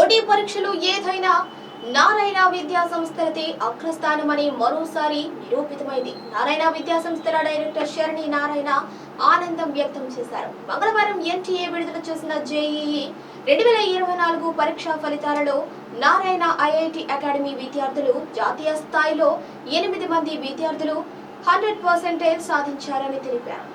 పోటీ పరీక్షలు ఏదైనా నారాయణ విద్యా సంస్థలది అగ్రస్థానమని మరోసారి నిరూపితమైంది. నారాయణ విద్యా సంస్థల డైరెక్టర్ శరణి నారాయణ ఆనందం వ్యక్తం చేశారు. మంగళవారం ఎన్టీఏ విడుదల చేసిన జేఈఈ రెండు వేల ఇరవై నాలుగు పరీక్షా ఫలితాలలో నారాయణ ఐఐటి అకాడమీ విద్యార్థులు జాతీయ స్థాయిలో ఎనిమిది మంది విద్యార్థులు హండ్రెడ్ పర్సెంటేజ్ సాధించారని తెలిపారు.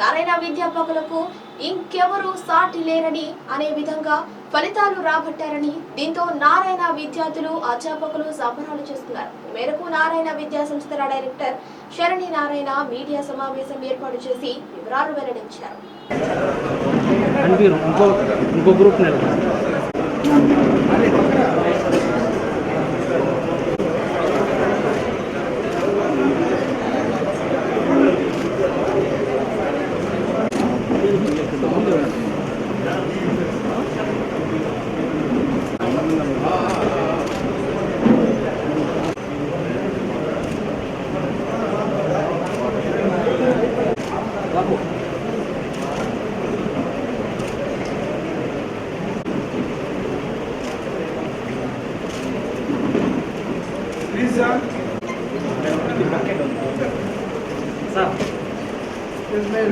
నారాయణ విద్యాపకులకు ఇంకెవరూ సాటి లేరని అనే విధంగా ఫలితాలు రాబట్టారని దీంతో నారాయణ విద్యార్థులు అధ్యాపకులు సంబరాలు చేస్తున్నారు. మేరకు నారాయణ విద్యా సంస్థల డైరెక్టర్ శరణి నారాయణ మీడియా సమావేశం ఏర్పాటు చేసి వివరాలు వెల్లడించారు.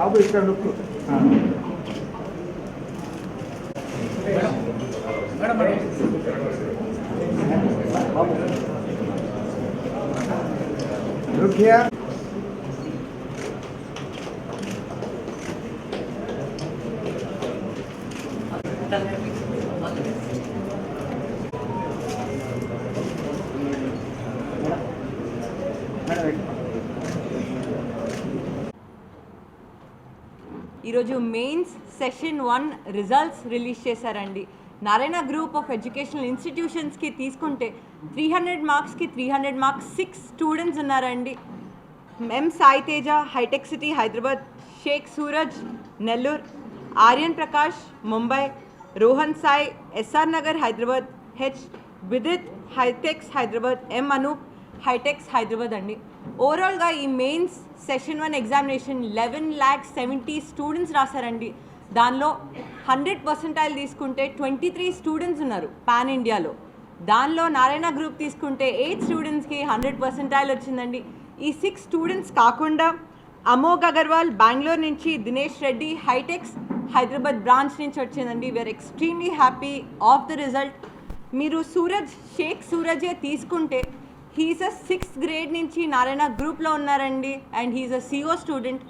బాబు ఇక్కడ look Babu look here madam ఈరోజు mains session one results release చేశారండి. నారాయణ గ్రూప్ ఆఫ్ ఎడ్యుకేషనల్ ఇన్స్టిట్యూషన్స్కి తీసుకుంటే త్రీ హండ్రెడ్ మార్క్స్కి three hundred marks six students ఉన్నారండి. M Sai Teja Hitech City Hyderabad Shaik Suraj Nellore Aryan Prakash Mumbai Rohan Sai SR Nagar Hyderabad H Vidith Hitex Hyderabad M Anoop Hitex Hyderabad అండి. ఓవరాల్గా ఈ mains session one examination eleven lakh seventy students రాశారండి. దానిలో hundred percentile తీసుకుంటే twenty three students ఉన్నారు pan ఇండియాలో. దానిలో Narayana group తీసుకుంటే ఎయిట్ స్టూడెంట్స్కి హండ్రెడ్ పర్సెంటైల్ వచ్చిందండి. ఈ సిక్స్ స్టూడెంట్స్ కాకుండా అమోఘ్ అగర్వాల్ బెంగళూరు నుంచి దినేష్ రెడ్డి హైటెక్స్ హైదరాబాద్ బ్రాంచ్ నుంచి వచ్చిందండి. We're extremely happy of the result మీరు సూరజ్ షేక్ సూరజే తీసుకుంటే హీస్ అ సిక్స్త్ గ్రేడ్ నుంచి నారాయణ గ్రూప్లో ఉన్నారండి. And he's a CO student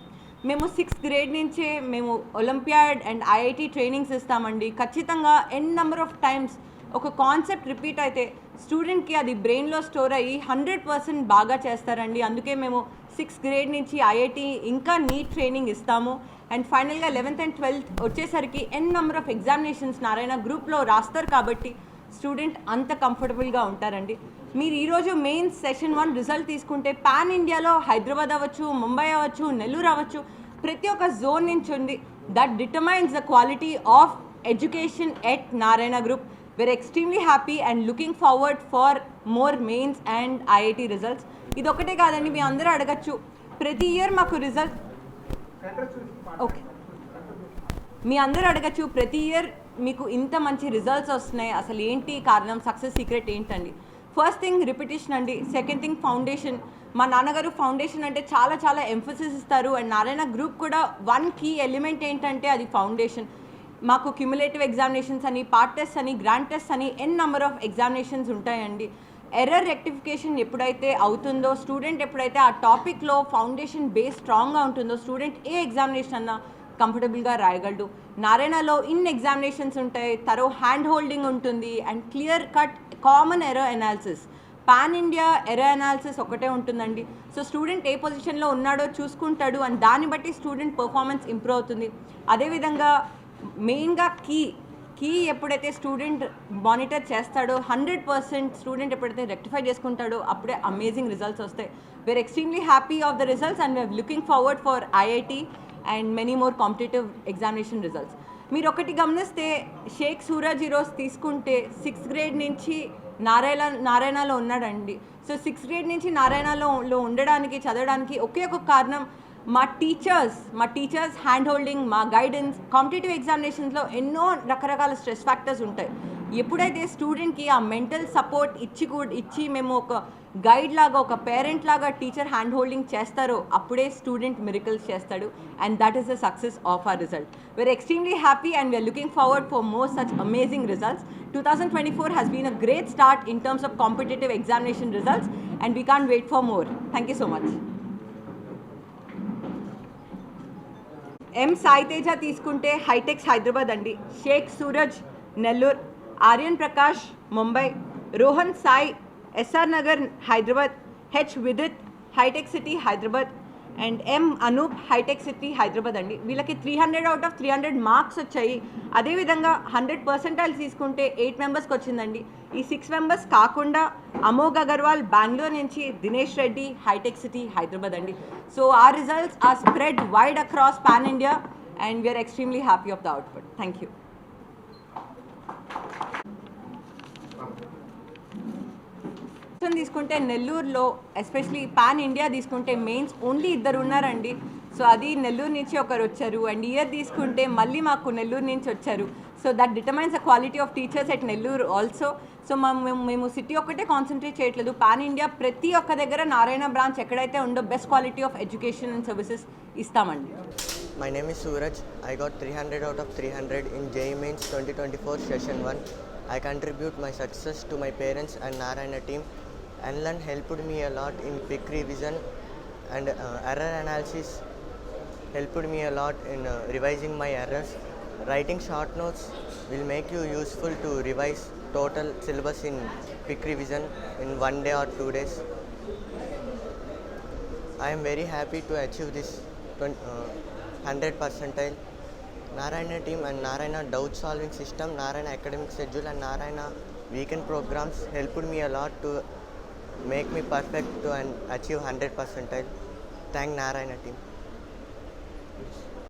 మేము సిక్స్త్ గ్రేడ్ నుంచే మేము ఒలింపియాడ్ అండ్ ఐఐటి ట్రైనింగ్స్ ఇస్తామండి. ఖచ్చితంగా ఎన్ నెంబర్ ఆఫ్ టైమ్స్ ఒక కాన్సెప్ట్ రిపీట్ అయితే స్టూడెంట్కి అది బ్రెయిన్లో స్టోర్ అయ్యి హండ్రెడ్ పర్సెంట్ బాగా చేస్తారండి. అందుకే మేము సిక్స్త్ గ్రేడ్ నుంచి ఐఐటి ఇంకా నీట్ ట్రైనింగ్ ఇస్తాము. అండ్ ఫైనల్గా లెవెన్త్ అండ్ ట్వెల్త్ వచ్చేసరికి N number of examinations Narayana గ్రూప్లో రాస్తారు కాబట్టి స్టూడెంట్ అంత కంఫర్టబుల్గా ఉంటారండి. మీరు ఈరోజు మెయిన్ సెషన్ వన్ రిజల్ట్ తీసుకుంటే పాన్ ఇండియాలో హైదరాబాద్ అవ్వచ్చు ముంబై అవ్వచ్చు నెల్లూరు అవ్వచ్చు ప్రతి ఒక్క జోన్ నుంచి ఉంది. That determines the quality of education at Narayana group we're extremely happy and looking forward for more mains and IIT results ఇది ఒకటే కాదండి మీ అందరూ అడగచ్చు. ప్రతి ఇయర్ మాకు రిజల్ట్ ఓకే మీ అందరూ అడగచ్చు ప్రతి ఇయర్ మీకు ఇంత మంచి రిజల్ట్స్ వస్తున్నాయి. అసలు ఏంటి కారణం? సక్సెస్ సీక్రెట్ ఏంటండి? ఫస్ట్ థింగ్ రిపిటేషన్ అండి. సెకండ్ థింగ్ ఫౌండేషన్ మా నాన్నగారు ఫౌండేషన్ అంటే చాలా చాలా ఎంఫసిస్ ఇస్తారు. అండ్ నారాయణ గ్రూప్ కూడా వన్ కీ ఎలిమెంట్ ఏంటంటే అది ఫౌండేషన్ మాకు క్యుములేటివ్ ఎగ్జామినేషన్స్ అని పార్ట్ టెస్ట్ అని గ్రాండ్ టెస్ట్ అని ఎన్ నెంబర్ ఆఫ్ ఎగ్జామినేషన్స్ ఉంటాయండి. ఎర్రర్ రెక్టిఫికేషన్ ఎప్పుడైతే అవుతుందో స్టూడెంట్ ఎప్పుడైతే ఆ టాపిక్లో ఫౌండేషన్ బేస్ స్ట్రాంగ్గా ఉంటుందో స్టూడెంట్ ఏ ఎగ్జామినేషన్ అన్నా కంఫర్టబుల్గా రాయగలడు. నారాయణలో ఇన్ ఎగ్జామినేషన్స్ ఉంటాయి తరో హ్యాండ్ హోల్డింగ్ ఉంటుంది and clear cut common error analysis pan India error analysis ఒకటే ఉంటుందండి. సో స్టూడెంట్ ఏ పొజిషన్లో ఉన్నాడో చూసుకుంటాడు అండ్ దాన్ని బట్టి స్టూడెంట్ పర్ఫార్మెన్స్ ఇంప్రూవ్ అవుతుంది. అదేవిధంగా మెయిన్గా కీ కీ ఎప్పుడైతే స్టూడెంట్ మానిటర్ చేస్తాడో హండ్రెడ్ పర్సెంట్ స్టూడెంట్ ఎప్పుడైతే రెక్టిఫై చేసుకుంటాడో అప్పుడే అమేజింగ్ రిజల్ట్స్ వస్తాయి. We're extremely happy of the results and we're looking forward for IIT and many more competitive examination results మీరు ఒకటి గమనిస్తే షేక్ సూరజ్ ఈరోజు తీసుకుంటే సిక్స్త్ గ్రేడ్ నుంచి నారాయణ నారాయణలో ఉన్నాడండి. సో సిక్స్త్ గ్రేడ్ నుంచి నారాయణలో లో ఉండడానికి చదవడానికి ఒకే ఒక కారణం మా టీచర్స్ మా టీచర్స్ హ్యాండ్ హోల్డింగ్ మా గైడెన్స్ కాంపిటేటివ్ ఎగ్జామినేషన్స్లో ఎన్నో రకరకాల స్ట్రెస్ ఫ్యాక్టర్స్ ఉంటాయి. ఎప్పుడైతే స్టూడెంట్కి ఆ మెంటల్ సపోర్ట్ ఇచ్చి కూడా ఇచ్చి మేము ఒక గైడ్ లాగా ఒక పేరెంట్ లాగా టీచర్ హ్యాండ్ హోల్డింగ్ చేస్తారో అప్పుడే స్టూడెంట్ మిరికల్స్ చేస్తాడు. And that is the success of our result we're extremely happy and we're looking forward for more such amazing results two thousand twenty four has been a great start in terms of competitive examination results and we can wait for more thank you so much M Sai Teja తీసుకుంటే హైటెక్స్ హైదరాబాద్ అండి. Shaik Suraj Nellore Aryan Prakash Mumbai Rohan Sai SR Nagar Hyderabad H Vidith Hitech City Hyderabad. And M Anoop Hitech City Hyderabad అండి. వీళ్ళకి three hundred out of three hundred marks వచ్చాయి. అదేవిధంగా hundred percentile తీసుకుంటే eight మెంబర్స్కి వచ్చిందండి. ఈ six members కాకుండా అమోఘ్ అగర్వాల్ బెంగళూరు నుంచి దినేష్ రెడ్డి హైటెక్ సిటీ హైదరాబాద్ అండి. సో ఆ results are spread wide across pan India and we're extremely happy of the output thank you option తీసుకుంటే నెల్లూరులో ఎస్పెషలీ పాన్ ఇండియా తీసుకుంటే మెయిన్స్ ఓన్లీ ఇద్దరు ఉన్నారండి సో అది నెల్లూరు నుంచి ఒకరు వచ్చారు అండ్ ఇయర్ తీసుకుంటే మళ్ళీ మాకు నెల్లూరు నుంచి వచ్చారు so that determines the quality of teachers at Nellore also so మేము మేము సిటీ ఒక్కటే కాన్సన్ట్రేట్ చేయట్లేదు పాన్ ఇండియా ప్రతి ఒక్క దగ్గర నారాయణ బ్రాంచ్ ఎక్కడైతే ఉందో best quality of education and services ఇస్తామండి My name is Suraj. I got 300 out of 300 in JEE Mains 2024 Session 1. I contribute my success to my parents and Narayana team. NLEarn helped me a lot in quick revision and uh, error analysis helped me a lot in uh, revising my errors. Writing short notes will make you useful to revise total syllabus in quick revision in one day or two days. I am very happy to achieve this 20, uh, 100 percentile. Narayana team and Narayana doubt solving system, Narayana academic schedule and Narayana weekend programs helped me a lot to make me perfect to and achieve 100 percentile. Thank Narayana team.